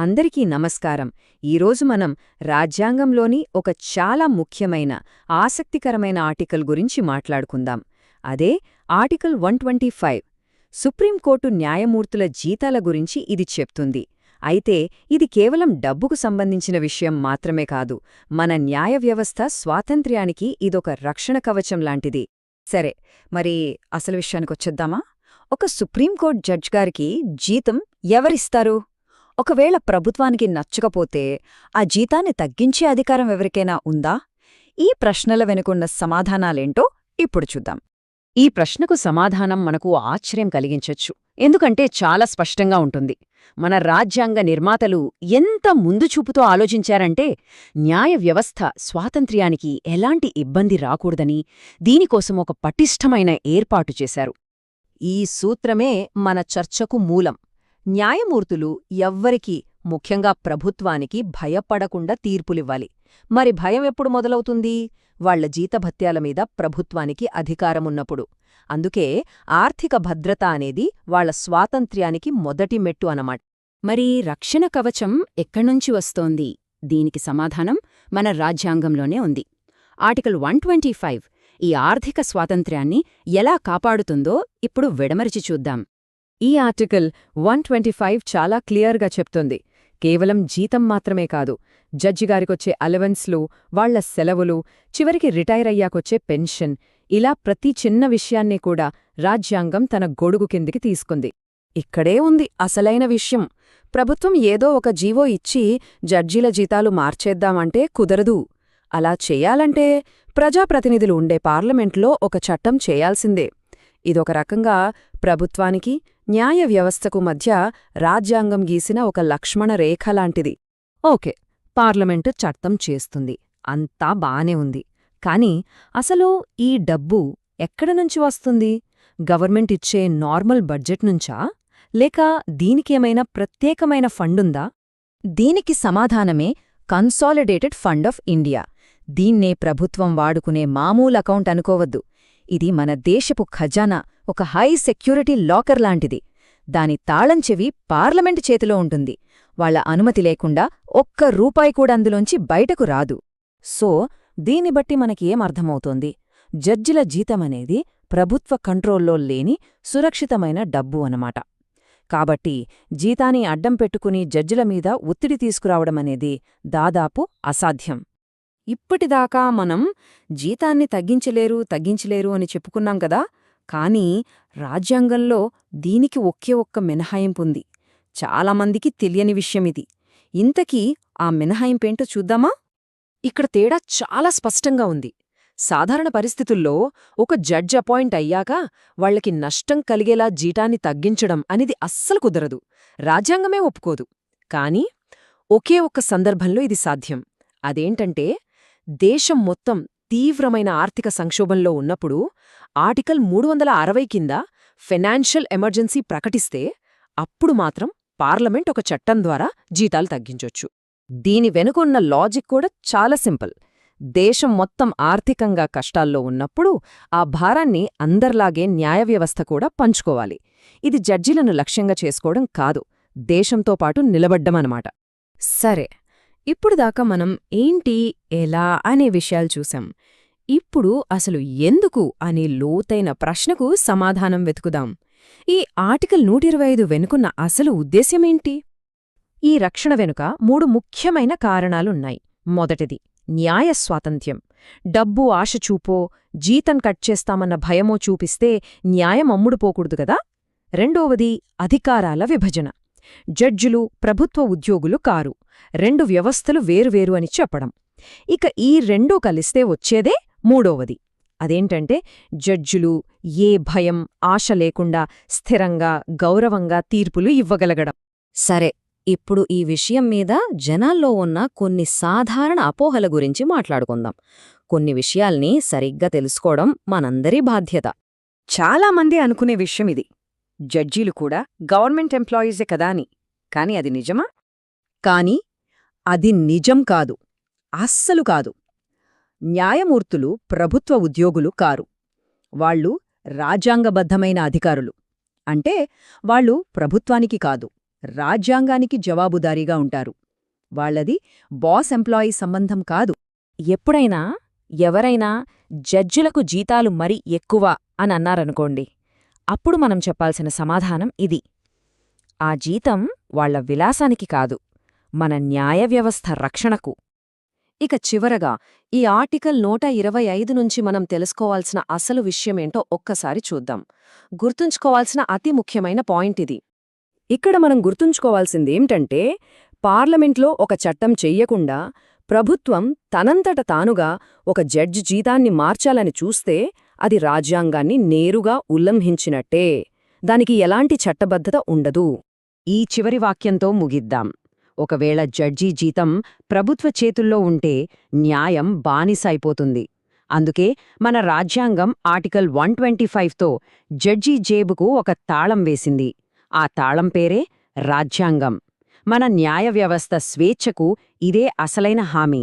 అందరికీ నమస్కారం. ఈరోజు మనం రాజ్యాంగంలోని ఒక చాలా ముఖ్యమైన ఆసక్తికరమైన ఆర్టికల్ గురించి మాట్లాడుకుందాం. అదే article one twenty five. Supreme court న్యాయమూర్తుల జీతాల గురించి ఇది చెప్తుంది. అయితే ఇది కేవలం డబ్బుకు సంబంధించిన విషయం మాత్రమే కాదు మన న్యాయ వ్యవస్థ స్వాతంత్ర్యానికి ఇదొక రక్షణ కవచం లాంటిది. సరే మరి అసలు విషయానికొచ్చేద్దామా? ఒక సుప్రీంకోర్టు జడ్జ్ గారికి జీతం ఎవరిస్తారు? ఒకవేళ ప్రభుత్వానికి నచ్చకపోతే ఆ జీతాన్ని తగ్గించే అధికారం ఎవరికైనా ఉందా? ఈ ప్రశ్నల వెనుకున్న సమాధానాలేంటో ఇప్పుడు చూద్దాం. ఈ ప్రశ్నకు సమాధానం మనకు ఆశ్చర్యం కలిగించొచ్చు. ఎందుకంటే చాలా స్పష్టంగా ఉంటుంది. మన రాజ్యాంగ నిర్మాతలు ఎంత ముందుచూపుతో ఆలోచించారంటే న్యాయ వ్యవస్థ స్వాతంత్ర్యానికి ఎలాంటి ఇబ్బంది రాకూడదని దీనికోసం ఒక పటిష్టమైన ఏర్పాటు చేశారు. ఈ సూత్రమే మన చర్చకు మూలం. న్యాయమూర్తులు ఎవ్వరికీ ముఖ్యంగా ప్రభుత్వానికి భయపడకుండా తీర్పులివ్వాలి. మరి భయం ఎప్పుడు మొదలవుతుంది? వాళ్ళ జీతభత్యాల మీద ప్రభుత్వానికి అధికారమున్నప్పుడు. అందుకే ఆర్థిక భద్రత అనేది వాళ్ళ స్వాతంత్ర్యానికి మొదటి మెట్టు అనమాట. మరి రక్షణ కవచం ఎక్కడ్నుంచి వస్తోంది? దీనికి సమాధానం మన రాజ్యాంగంలోనే ఉంది. ఆర్టికల్ వన్ ఈ ఆర్థిక స్వాతంత్ర్యాన్ని ఎలా కాపాడుతుందో ఇప్పుడు విడమరిచి చూద్దాం. ఈ ఆర్టికల్ వన్ చాలా క్లియర్గా చెప్తుంది. కేవలం జీతం మాత్రమే కాదు జడ్జిగారికొచ్చే అలవెన్స్లు వాళ్ళ సెలవులు చివరికి రిటైర్ అయ్యాకొచ్చే పెన్షన్ ఇలా ప్రతి చిన్న విషయాన్నీ కూడా రాజ్యాంగం తన గొడుగు కిందికి తీసుకుంది. ఇక్కడే ఉంది అసలైన విషయం. ప్రభుత్వం ఏదో ఒక జీవో ఇచ్చి జడ్జీల జీతాలు మార్చేద్దామంటే కుదరదు. అలా చేయాలంటే ప్రజాప్రతినిధులు ఉండే పార్లమెంట్లో ఒక చట్టం చేయాల్సిందే. ఇదొక రకంగా ప్రభుత్వానికి న్యాయ వ్యవస్థకు మధ్య రాజ్యాంగం గీసిన ఒక లక్ష్మణ రేఖలాంటిది ఓకే పార్లమెంటు చట్టం చేస్తుంది. అంతా బానే ఉంది. కాని అసలు ఈ డబ్బు ఎక్కడనుంచి వస్తుంది? గవర్నమెంట్ ఇచ్చే నార్మల్ బడ్జెట్ నుంచా? లేక దీనికేమైనా ప్రత్యేకమైన ఫండుందా? దీనికి సమాధానమే కన్సాలిడేటెడ్ ఫండ్ ఆఫ్ ఇండియా. దీన్నే ప్రభుత్వం వాడుకునే మామూలు అకౌంట్ అనుకోవద్దు. ఇది మన దేశపు ఖజానా ఒక హై సెక్యూరిటీ లాకర్ లాంటిది. దాని తాళం చెవి పార్లమెంటు చేతిలో ఉంటుంది. వాళ్ళ అనుమతి లేకుండా ఒక్క రూపాయి కూడా అందులోంచి బయటకు రాదు. సో దీన్ని బట్టి మనకి ఏమర్థమవుతోంది జడ్జిల జీతమనేది ప్రభుత్వ కంట్రోల్లో లేని సురక్షితమైన డబ్బు అనమాట కాబట్టి జీతాన్ని అడ్డం పెట్టుకుని జడ్జిల మీద ఒత్తిడి తీసుకురావడమనేది దాదాపు అసాధ్యం. ఇప్పటిదాకా మనం జీతాన్ని తగ్గించలేరు తగ్గించలేరు అని చెప్పుకున్నాం కదా. కానీ రాజ్యాంగంలో దీనికి ఒకే ఒక్క మినహాయింపుంది. చాలామందికి తెలియని విషయమిది ఇంతకీ ఆ మినహాయింపేంటో చూద్దామా? ఇక్కడ తేడా చాలా స్పష్టంగా ఉంది. సాధారణ పరిస్థితుల్లో ఒక జడ్జ్ అపాయింట్ అయ్యాక వాళ్ళకి నష్టం కలిగేలా జీటాన్ని తగ్గించడం అనేది అస్సలు కుదరదు. రాజ్యాంగమే ఒప్పుకోదు. కాని ఒకే ఒక్క సందర్భంలో ఇది సాధ్యం. అదేంటంటే దేశం మొత్తం తీవ్రమైన ఆర్థిక సంక్షోభంలో ఉన్నప్పుడు ఆర్టికల్ మూడు వందల అరవై కింద ఫైనాన్షియల్ ఎమర్జెన్సీ ప్రకటిస్తే అప్పుడు మాత్రం పార్లమెంట్ ఒక చట్టం ద్వారా జీతాలు తగ్గించొచ్చు. దీని వెనుకున్న లాజిక్ కూడా చాలా సింపుల్. దేశం మొత్తం ఆర్థికంగా కష్టాల్లో ఉన్నప్పుడు ఆ భారాన్ని అందర్లాగే న్యాయ వ్యవస్థ కూడా పంచుకోవాలి. ఇది జడ్జిలను లక్ష్యంగా చేసుకోవడం కాదు దేశంతో పాటు నిలబడ్డమనమాట సరే ఇప్పుడు దాకా మనం ఏంటి ఎలా అనే విషయాలు చూసాం ఇప్పుడు అసలు ఎందుకు అనే లోతైన ప్రశ్నకు సమాధానం వెతుకుదాం. ఈ ఆర్టికల్ నూటిరవై ఐదు వెనుకున్న అసలు ఉద్దేశ్యమేంటి ఈ రక్షణ వెనుక మూడు ముఖ్యమైన కారణాలున్నాయి. మొదటిది న్యాయ స్వాతంత్ర్యం. డబ్బు ఆశ చూపో జీతం కట్ చేస్తామన్న భయమో చూపిస్తే న్యాయం అమ్ముడుపోకూడదు గదా రెండవది అధికారాల విభజన. జడ్జులు ప్రభుత్వ ఉద్యోగులు కారు. రెండు వ్యవస్థలు వేరువేరు అని చెప్పడం. ఇక ఈ రెండూ కలిస్తే వచ్చేదే మూడవది. అదేంటంటే జడ్జులు ఏ భయం ఆశ లేకుండా స్థిరంగా గౌరవంగా తీర్పులు ఇవ్వగలగడం. సరే ఇప్పుడు ఈ విషయం మీద జనాల్లో ఉన్న కొన్ని సాధారణ అపోహల గురించి మాట్లాడుకుందాం. కొన్ని విషయాల్ని సరిగ్గా తెలుసుకోవడం మనందరి బాధ్యత. చాలామంది అనుకునే విషయం ఇది. జడ్జీలు కూడా గవర్నమెంట్ ఎంప్లాయీసే కదా అని. కాని అది నిజమా? కాని అది నిజం కాదు. అస్సలు కాదు. న్యాయమూర్తులు ప్రభుత్వ ఉద్యోగులు కారు. వాళ్ళు రాజ్యాంగబద్ధమైన అధికారులు. అంటే వాళ్ళు ప్రభుత్వానికి కాదు రాజ్యాంగానికి జవాబుదారీగా ఉంటారు. వాళ్ళది బాస్ ఎంప్లాయీ సంబంధం కాదు. ఎప్పుడైనా ఎవరైనా జడ్జిలకు జీతాలు మరి ఎక్కువ అని అన్నారనుకోండి అప్పుడు మనం చెప్పాల్సిన సమాధానం ఇది. ఆ జీతం వాళ్ళ విలాసానికి కాదు మన న్యాయ వ్యవస్థ రక్షణకు. ఇక చివరగా ఈ ఆర్టికల్ నూట ఇరవై ఐదు నుంచి మనం తెలుసుకోవాల్సిన అసలు విషయమేంటో ఒక్కసారి చూద్దాం. గుర్తుంచుకోవాల్సిన అతి ముఖ్యమైన పాయింట్ ఇది. ఇక్కడ మనం గుర్తుంచుకోవాల్సిందేమిటంటే పార్లమెంట్లో ఒక చట్టం చెయ్యకుండా ప్రభుత్వం తనంతట తానుగా ఒక జడ్జి జీతాన్ని మార్చాలని చూస్తే అది రాజ్యాంగాన్ని నేరుగా ఉల్లంఘించినట్టే. దానికి ఎలాంటి చట్టబద్ధత ఉండదు. ఈ చివరి వాక్యంతో ముగిద్దాం. ఒకవేళ జడ్జీ జీతం ప్రభుత్వ చేతుల్లో ఉంటే న్యాయం బానిస అయిపోతుంది అందుకే మన రాజ్యాంగం ఆర్టికల్ వన్ ట్వంటీ ఫైవ్తో జడ్జి జేబుకు ఒక తాళం వేసింది. ఆ తాళం పేరే రాజ్యాంగం. మన న్యాయ వ్యవస్థ స్వేచ్ఛకు ఇదే అసలైన హామీ.